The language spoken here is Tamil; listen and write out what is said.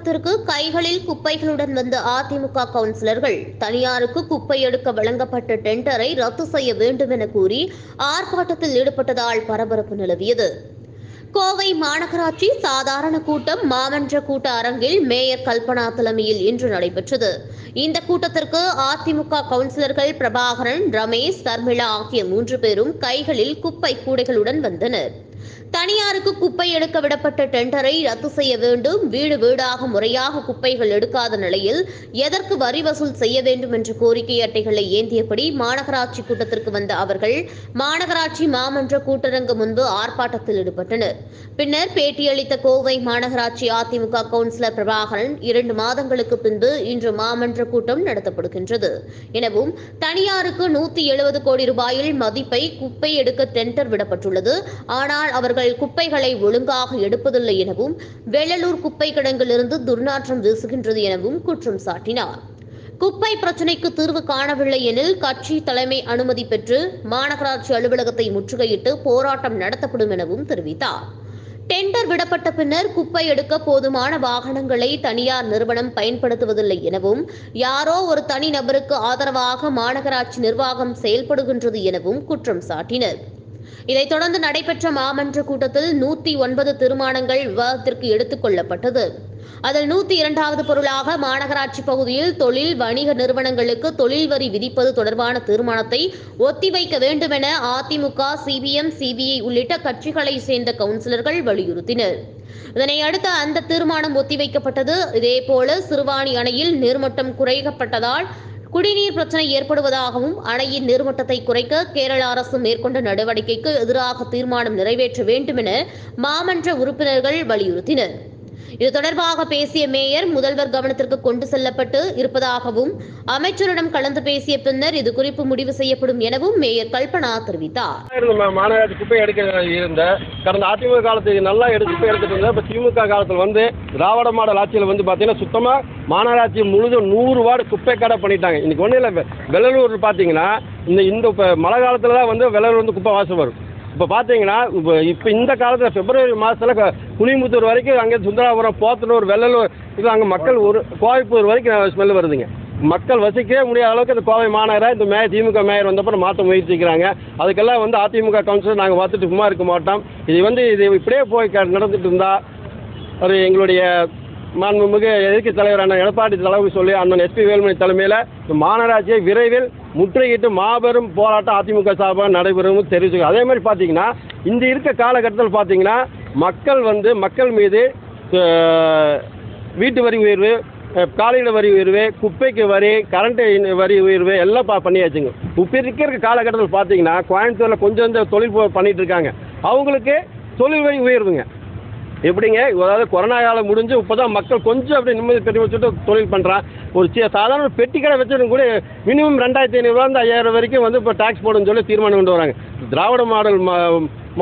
கூட்டத்திற்கு கைகளில் குப்பைகளுடன் வந்த அதிமுக கவுன்சிலர்கள் தனியாருக்கு குப்பை எடுக்க வழங்கப்பட்ட டெண்டரை ரத்து செய்ய வேண்டும் என கூறி ஆர்ப்பாட்டத்தில் ஈடுபட்டதால் பரபரப்பு நிலவியது. கோவை மாநகராட்சி சாதாரண கூட்டம் மாமன்ற கூட்ட அரங்கில் மேயர் கல்பனா தலைமையில் இன்று நடைபெற்றது. இந்த கூட்டத்திற்கு அதிமுக கவுன்சிலர்கள் பிரபாகரன் ரமேஷ் தர்மிளா ஆகிய மூன்று பேரும் கைகளில் குப்பை கூடைகளுடன் வந்தனர். தனியாருக்கு குப்பை எடுக்க விடப்பட்ட டெண்டரை ரத்து செய்ய வேண்டும். வீடு வீடாக முறையாக குப்பைகள் எடுக்காத நிலையில் எதற்கு வரி வசூல் செய்ய வேண்டும் என்ற கோரிக்கை அட்டைகளை ஏந்தியபடி மாநகராட்சி கூட்டத்திற்கு வந்த அவர்கள் மாநகராட்சி மாமன்ற கூட்டரங்கு முன்பு ஆர்ப்பாட்டத்தில் ஈடுபட்டனர். பின்னர் பேட்டியளித்த கோவை மாநகராட்சி அதிமுக கவுன்சிலர் பிரபாகரன் இரண்டு மாதங்களுக்கு பின்பு இன்று மாமன்ற கூட்டம் நடத்தப்படுகின்றது. எனவும் தனியாருக்கு நூத்தி எழுபது கோடி ரூபாயில் மதிப்பை குப்பை எடுக்க டெண்டர் விடப்பட்டுள்ளது. ஆனால் அவர்கள் குப்பைகளை ஒழுங்காக எடுப்பதில்லை எனவும் வெள்ளலூர் குப்பை கிடங்கிலிருந்து துர்நாற்றம் வீசுகின்றது எனவும் குற்றம் சாட்டினார். குப்பை பிரச்சினைக்கு தீர்வு காணவில்லை எனில் கட்சி தலைமை அனுமதி பெற்று மாநகராட்சி அலுவலகத்தை முற்றுகையிட்டு போராட்டம் நடத்தப்படும் எனவும் தெரிவித்தார். டெண்டர் விடப்பட்ட பின்னர் குப்பை எடுக்க போதுமான வாகனங்களை தனியார் நிறுவனம் பயன்படுத்துவதில்லை எனவும் யாரோ ஒரு தனி நபருக்கு ஆதரவாக மாநகராட்சி நிர்வாகம் செயல்படுகின்றது எனவும் குற்றம் சாட்டினர். இதைத் தொடர்ந்து நடைபெற்ற மாமன்ற கூட்டத்தில் நூத்தி ஒன்பது தீர்மானங்கள் விவாதத்திற்கு எடுத்துக் கொள்ளப்பட்டது. அதில் நூத்தி இரண்டாவது பொருளாக மாநகராட்சி பகுதியில் தொழில் வணிக நிறுவனங்களுக்கு தொழில் வரி விதிப்பது தொடர்பான தீர்மானத்தை ஒத்திவைக்க வேண்டும் என அதிமுக சிபிஎம் சிபிஐ உள்ளிட்ட கட்சிகளை சேர்ந்த கவுன்சிலர்கள் வலியுறுத்தினர். இதனை அடுத்து அந்த தீர்மானம் ஒத்திவைக்கப்பட்டது இதேபோல சிறுவாணி அணையில் நீர்மட்டம் குறைக்கப்பட்டதால் குடிநீர் பிரச்சனை ஏற்படுவதாகவும் அணையின் நீர்மட்டத்தை குறைக்க கேரள அரசு மேற்கொண்ட நடவடிக்கைக்கு எதிராக தீர்மானம் நிறைவேற்ற வேண்டும் என மாமன்ற உறுப்பினர்கள் வலியுறுத்தினர். இது தொடர்பாக பேசிய மேயர் முதல்வர் கவனத்திற்கு கொண்டு செல்லப்பட்டு இருப்பதாகவும் அமைச்சரிடம் கலந்து பேசிய பின்னர் இது குறித்து முடிவு செய்யப்படும் எனவும் மேயர் கல்பனா தெரிவித்தார். மாநகராட்சி குப்பை எடுக்க இருந்த கடந்த அதிமுக காலத்துக்கு நல்லா எடுத்து குப்பை எடுத்துட்டு இருந்தேன் இப்போ திமுக காலத்தில் வந்து திராவிட மாடல் ஆட்சியில் வந்து பார்த்தீங்கன்னா சுத்தமாக மாநகராட்சி முழுதும் நூறு வார்டு குப்பை கடை பண்ணிட்டாங்க. இன்னைக்கு ஒன்றும் இல்லை வெள்ளலூர் பார்த்தீங்கன்னா இந்த இந்த இப்போ மழை காலத்தில் தான் வந்து வெள்ளலூர் வந்து குப்பை வாசம் வரும். இப்போ பார்த்தீங்கன்னா இப்போ இப்போ இந்த காலத்தில் பிப்ரவரி மாதத்தில் குனிமுத்தூர் வரைக்கும் அங்கே சுந்தராபுரம் போத்தனூர் வெள்ளலூர் இது அங்கே மக்கள் ஒரு கோவைப்பூர் வரைக்கும் ஸ்மெல் வருதுங்க. மக்கள் வசிக்கவே முடியாத அளவுக்கு இந்த கோவை மாநகராக இந்த மே திமுக மேயர் வந்தப்பறம் மாற்ற முயற்சிக்கிறாங்க. அதுக்கெல்லாம் வந்து அதிமுக கவுன்சிலர் நாங்கள் பார்த்துட்டு சும்மா இருக்க மாட்டோம். இது வந்து இது இப்படியே போய் நடந்துட்டு இருந்தால் ஒரு எங்களுடைய மாண்புமிகு எதிர்க்கட்சி தலைவரான எடப்பாடி தலைவர் சொல்லி அண்ணன் எஸ்பி வேலுமணி தலைமையில் இந்த மாநகராட்சியை விரைவில் முற்றுகையிட்டு மாபெரும் போராட்டம் அதிமுக சார்பாக நடைபெறும் தெரிவிச்சு அதே மாதிரி பார்த்தீங்கன்னா இந்த இருக்க காலகட்டத்தில் பார்த்தீங்கன்னா மக்கள் வந்து மக்கள் மீது வீட்டு வரி உயர்வு காலையில் வரி உயர்வு குப்பைக்கு வரி கரண்ட்டு வரி உயர்வு எல்லாம் பா பண்ணியாச்சுங்க. இப்போ இருக்கிற காலகட்டத்தில் பார்த்தீங்கன்னா கோயம்புத்தூரில் கொஞ்சம் இந்த தொழில் பண்ணிகிட்டு இருக்காங்க. அவங்களுக்கு தொழில் வரி உயர்வுங்க. எப்படிங்க? அதாவது கொரோனா காலம் முடிஞ்சு இப்போ தான் மக்கள் கொஞ்சம் அப்படி நிம்மதி பெரிய வச்சுட்டு தொழில் பண்ணுறான் ஒரு சி சாதாரண ஒரு பெட்டி கடை வச்சதும் கூட மினிமம் ரெண்டாயிரத்தி ஐநூறுரூவா ஐயாயிரம் வரைக்கும் வந்து இப்போ டேக்ஸ் போடுன்னு சொல்லி தீர்மானம் கொண்டு வராங்க. திராவிட மாடல் மா